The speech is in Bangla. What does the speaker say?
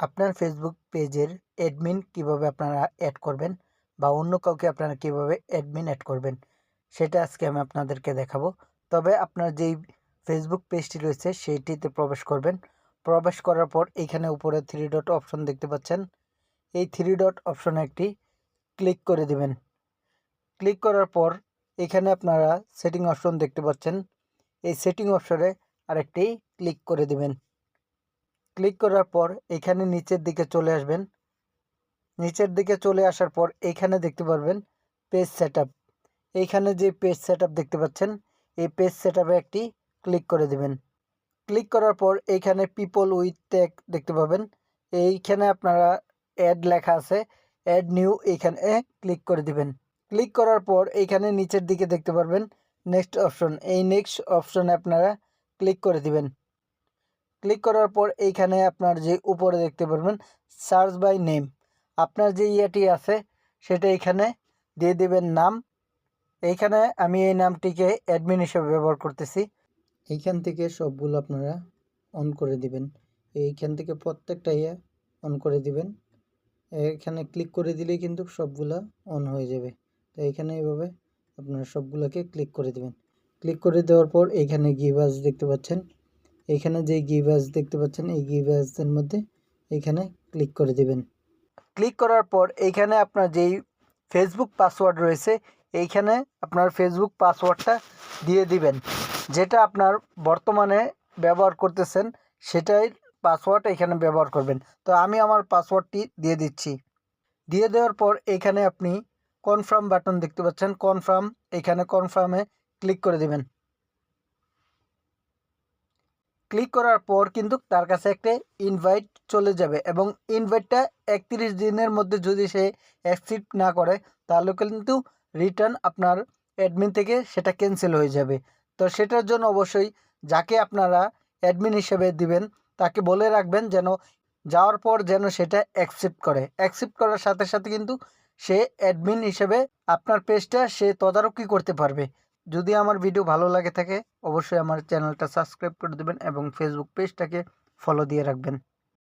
আপনার ফেসবুক পেজের অ্যাডমিন কীভাবে আপনারা অ্যাড করবেন বা অন্য কাউকে আপনারা কীভাবে অ্যাডমিন অ্যাড করবেন, সেটা আজকে আমি আপনাদেরকে দেখাবো। তবে আপনার যেই ফেসবুক পেজটি রয়েছে, সেইটিতে প্রবেশ করবেন। প্রবেশ করার পর এইখানে উপরে থ্রি ডট অপশন দেখতে পাচ্ছেন। এই থ্রি ডট অপশনে একটি ক্লিক করে দিবেন। ক্লিক করার পর এখানে আপনারা সেটিং অপশন দেখতে পাচ্ছেন। এই সেটিং অপশনে আরেকটি ক্লিক করে দিবেন। ক্লিক করার পর এখানে নিচের দিকে চলে আসবেন। নিচের দিকে চলে আসার পর এইখানে দেখতে পারবেন পেজ সেট এইখানে যে পেজ সেট দেখতে পাচ্ছেন, এই পেজ সেট একটি ক্লিক করে দিবেন। ক্লিক করার পর এইখানে পিপল উইথ ট্যাগ দেখতে পাবেন। এইখানে আপনারা অ্যাড লেখা আছে অ্যাড নিউ এইখানে ক্লিক করে দিবেন। ক্লিক করার পর এইখানে নিচের দিকে দেখতে পারবেন নেক্সট অপশন এই নেক্সট অপশনে আপনারা ক্লিক করে দিবেন। ক্লিক করার পর এইখানে আপনার যে উপরে দেখতে পারবেন সার্চ বাই নেম। আপনার যে ইয়েটি আছে, সেটা এখানে দিয়ে দেবেন নাম। এইখানে আমি এই নামটিকে অ্যাডমিন হিসেবে ব্যবহার করতেছি। এইখান থেকে সবগুলো আপনারা অন করে দিবেন। এইখান থেকে প্রত্যেকটা ইয়ে অন করে দিবেন। এখানে ক্লিক করে দিলেই কিন্তু সবগুলা অন হয়ে যাবে। তো এইখানে এইভাবে আপনারা সবগুলোকে ক্লিক করে দিবেন। ক্লিক করে দেওয়ার পর এইখানে গিভাস দেখতে পাচ্ছেন। এখানে যে গিভাস দেখতে পাচ্ছেন, এই গিভাসের মধ্যে এখানে ক্লিক করে দিবেন। ক্লিক করার পর এইখানে আপনার যেই ফেসবুক পাসওয়ার্ড রয়েছে, এইখানে আপনার ফেসবুক পাসওয়ার্ডটা দিয়ে দিবেন। যেটা আপনার বর্তমানে ব্যবহার করতেছেন, সেটাই পাসওয়ার্ড এখানে ব্যবহার করবেন। তো আমি আমার পাসওয়ার্ডটি দিয়ে দিচ্ছি। দিয়ে দেওয়ার পর এখানে আপনি কনফার্ম বাটন দেখতে পাচ্ছেন। কনফার্ম এখানে কনফার্মে ক্লিক করে দিবেন। ক্লিক করার পর কিন্তু তার কাছে একটা ইনভাইট চলে যাবে এবং ইনভাইটটা একত্রিশ দিনের মধ্যে যদি সে অ্যাকসেপ্ট না করে, তাহলে কিন্তু রিটার্ন আপনার অ্যাডমিন থেকে সেটা ক্যান্সেল হয়ে যাবে। তো সেটার জন্য অবশ্যই যাকে আপনারা অ্যাডমিন হিসেবে দিবেন, তাকে বলে রাখবেন যেন যাওয়ার পর যেন সেটা অ্যাকসেপ্ট করে। অ্যাকসেপ্ট করার সাথে সাথে কিন্তু সে অ্যাডমিন হিসেবে আপনার পেজটা সে তদারকি করতে পারবে। যদি আমার ভিডিও ভালো লাগে থাকে, অবশ্যই আমার চ্যানেলটা সাবস্ক্রাইব করে দেবেন এবং ফেসবুক পেজটাকে ফলো দিয়ে রাখবেন।